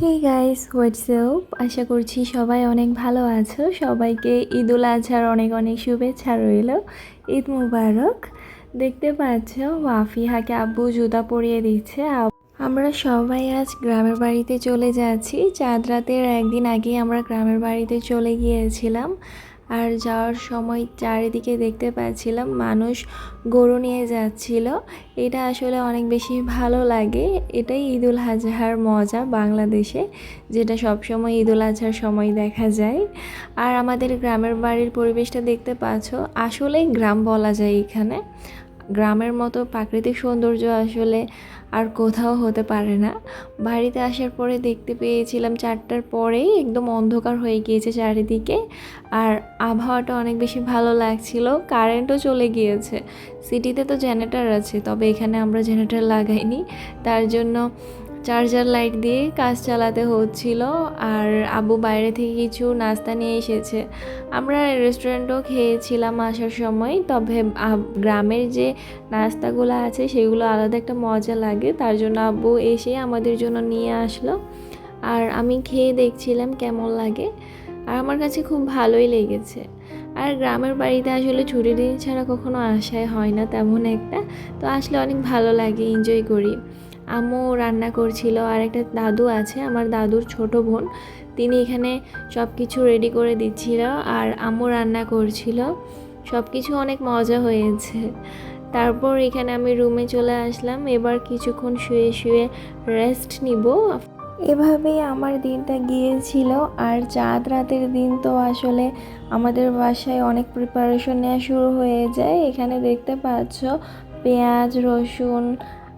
Hey guys WhatsApp আশা করছি সবাই অনেক ভালো আছো। সবাইকে ঈদ উল আজহার অনেক অনেক শুভেচ্ছা রইল। ঈদ মুবারক। দেখতে পাচ্ছ ওয়াফিহাকে আব্বু জুতা পরিয়ে দিচ্ছে। আমরা সবাই আজ গ্রামের বাড়িতে চলে যাচ্ছি। চাঁদ রাতের একদিন আগে আমরা গ্রামের বাড়িতে চলে গিয়েছিলাম। আর যাওয়ার সময় চারিদিকে দেখতে পাচ্ছিলাম মানুষ গরু নিয়ে যাচ্ছিল। এটা আসলে অনেক বেশি ভালো লাগে। এটাই ঈদুল আজহার মজা বাংলাদেশে, যেটা সবসময় ঈদুল আজহার সময় দেখা যায়। আর আমাদের গ্রামের বাড়ির পরিবেশটা দেখতে পাচ্ছ, আসলেই গ্রাম বলা যায় এখানে। গ্রামের মতো প্রাকৃতিক সৌন্দর্য আসলে আর কোথাও হতে পারে না। বাড়িতে আসার পরে দেখতে পেয়েছিলাম চারটার পরেই একদম অন্ধকার হয়ে গিয়েছে চারিদিকে। আর আবহাওয়াটা অনেক বেশি ভালো লাগছিল, কারেন্টও চলে গিয়েছে। সিটিতে তো জেনারেটর আছে, তবে এখানে আমরা জেনারেটর লাগাইনি। তার জন্য চার্জার লাইট দিয়ে কাজ চালাতে হচ্ছিল আর আবু বাইরে থেকে কিছু নাস্তা নিয়ে এসেছে। আমরা রেস্টুরেন্টও খেয়েছিলাম আসার সময়, তবে গ্রামের যে নাস্তাগুলো আছে সেগুলো আলাদা একটা মজা লাগে, তার জন্য আব্বু এসে আমাদের জন্য নিয়ে আসলো। আর আমি খেয়ে দেখছিলাম কেমন লাগে, আর আমার কাছে খুব ভালোই লেগেছে। আর গ্রামের বাড়িতে আসলে ছুটির দিন ছাড়া কখনো আসাই হয় না তেমন একটা, তো আসলে অনেক ভালো লাগে এনজয় করি। আম্মু রান্না করছিল, আর একটা দাদু আছে, আমার দাদুর ছোট বোন। তিনি এখানে সব কিছু রেডি করে দিচ্ছিল, আর আম্মু রান্না করছিল। সব কিছু অনেক মজা হয়েছে। তারপর এখানে আমি রুমে চলে আসলাম, এবার কিছুক্ষণ শুয়ে শুয়ে রেস্ট নিব। এভাবেই আমার দিনটা গিয়েছিল, আর চাঁদ রাতের দিন তো আসলে আমাদের বাসায় অনেক প্রিপারেশন নেওয়া শুরু হয়ে যায়। এখানে দেখতে পাচ্ছ পেঁয়াজ, রসুন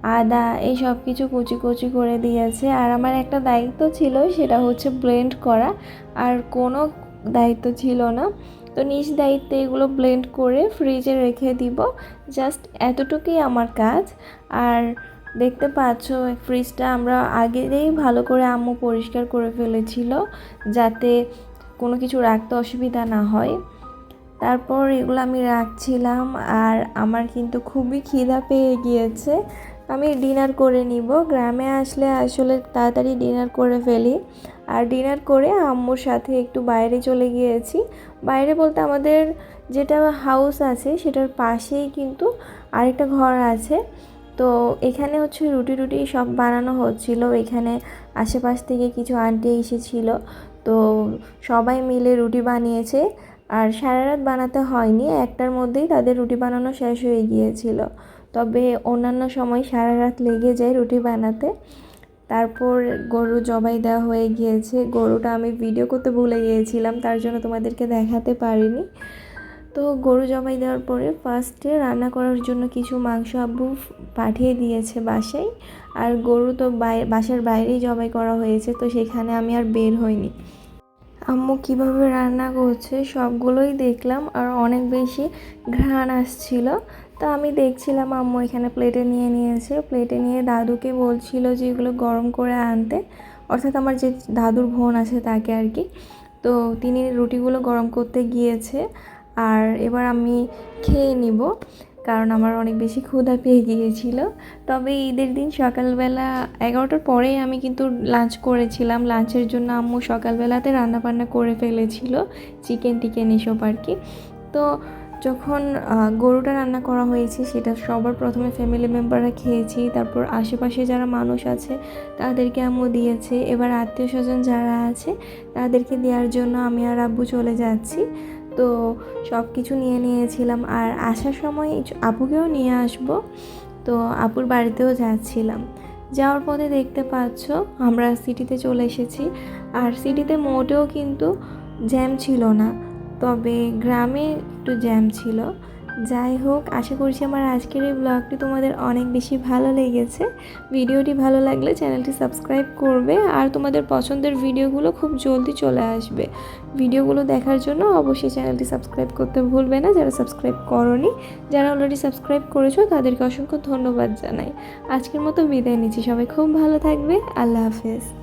আদা, এই সব কিছু কুচি কুচি করে দিয়েছে। আর আমার একটা দায়িত্ব ছিল, সেটা হচ্ছে ব্লেন্ড করা। আর কোনো দায়িত্ব ছিল না। তো নিজ দায়িত্বে এগুলো ব্লেন্ড করে ফ্রিজে রেখে দিব। জাস্ট এতটুকুই আমার কাজ। আর দেখতে পাচ্ছ ফ্রিজটা আমরা আগেই ভালো করে আম্মু পরিষ্কার করে ফেলেছিল, যাতে কোনো কিছু রাখতে অসুবিধা না হয়। তারপর এগুলো আমি রাখছিলাম, আর আমার কিন্তু খুবই খিদা পেয়ে গিয়েছে। আমি ডিনার করে নিব। গ্রামে আসলে আসলে তাড়াতাড়ি ডিনার করে ফেলি। আর ডিনার করে আম্মুর সাথে একটু বাইরে চলে গিয়েছি। বাইরে বলতে আমাদের যেটা হাউস আছে সেটার পাশেই কিন্তু আরেকটা ঘর আছে। তো এখানে হচ্ছে রুটি রুটি সব বানানো হচ্ছিল। এখানে আশেপাশ থেকে কিছু আন্টি এসেছিল। তো সবাই মিলে রুটি বানিয়েছে। আর সারা রাত বানাতে হয়নি। একটার মধ্যেই তাদের রুটি বানানো শেষ হয়ে গিয়েছিল। তবে অন্যান্য সময় সারা রাত লেগে যায় রুটি বানাতে। তারপর গরু জবাই দেওয়া হয়ে গিয়েছে। গরুটা আমি ভিডিও করতে ভুলে গিয়েছিলাম, তার জন্য তোমাদেরকে দেখাতে পারিনি। তো গরু জবাই দেওয়ার পরে ফার্স্টে রান্না করার জন্য কিছু মাংস আব্বু পাঠিয়ে দিয়েছে বাসায়। আর গরু তো বাসার বাইরেই জবাই করা হয়েছে, তো সেখানে আমি আর বের হইনি। আম্মু কীভাবে রান্না করছে সবগুলোই দেখলাম, আর অনেক বেশি ঘ্রাণ আসছিল। তা আমি দেখছিলাম আম্মু এখানে প্লেটে নিয়ে নিয়েছে। প্লেটে নিয়ে দাদুকে বলছিল যে এগুলো গরম করে আনতে। অর্থাৎ আমার যে দাদুর বোন আছে তাকে আর কি। তো তিনি রুটিগুলো গরম করতে গিয়েছে। আর এবার আমি খেয়ে নিব, কারণ আমার অনেক বেশি ক্ষুধা পেয়ে গিয়েছিল। তবে ঈদের দিন সকালবেলা এগারোটার পরেই আমি কিন্তু লাঞ্চ করেছিলাম। লাঞ্চের জন্য আম্মু সকালবেলাতে রান্না বান্না করে ফেলেছিল চিকেন টিকেন এসব আর কি। তো যখন গরুটা রান্না করা হয়েছে, সেটা সবার প্রথমে ফ্যামিলি মেম্বাররা খেয়েছি, তারপর আশেপাশে যারা মানুষ আছে, তাদেরকে আম্মু দিয়েছে, এবার আত্মীয় স্বজন যারা আছে, তাদেরকে দেওয়ার জন্য আমি আর আব্বু চলে যাচ্ছি। তো সব কিছু নিয়ে নিয়েছিলাম, আর আসার সময় আপুকেও নিয়ে আসব। তো আপুর বাড়িতেও যাচ্ছিলাম। যাওয়ার পথে দেখতে পাচ্ছ, আমরা সিটিতে চলে এসেছি, আর সিটিতে মোটেও কিন্তু জ্যাম ছিল না। তবে গ্রামে একটু জ্যাম ছিল। যাই হোক, আশা করছি আমার আজকের এই ব্লগটি তোমাদের অনেক বেশি ভালো লেগেছে। ভিডিওটি ভালো লাগলে চ্যানেলটি সাবস্ক্রাইব করবে আর তোমাদের পছন্দের ভিডিওগুলো খুব জলদি চলে আসবে। ভিডিওগুলো দেখার জন্য অবশ্যই চ্যানেলটি সাবস্ক্রাইব করতে ভুলবে না। যারা সাবস্ক্রাইব করনি, যারা অলরেডি সাবস্ক্রাইব করেছ, তাদেরকে অসংখ্য ধন্যবাদ জানাই। আজকের মতো বিদায় নিচ্ছি। সবাই খুব ভালো থাকবে। আল্লাহ হাফেজ।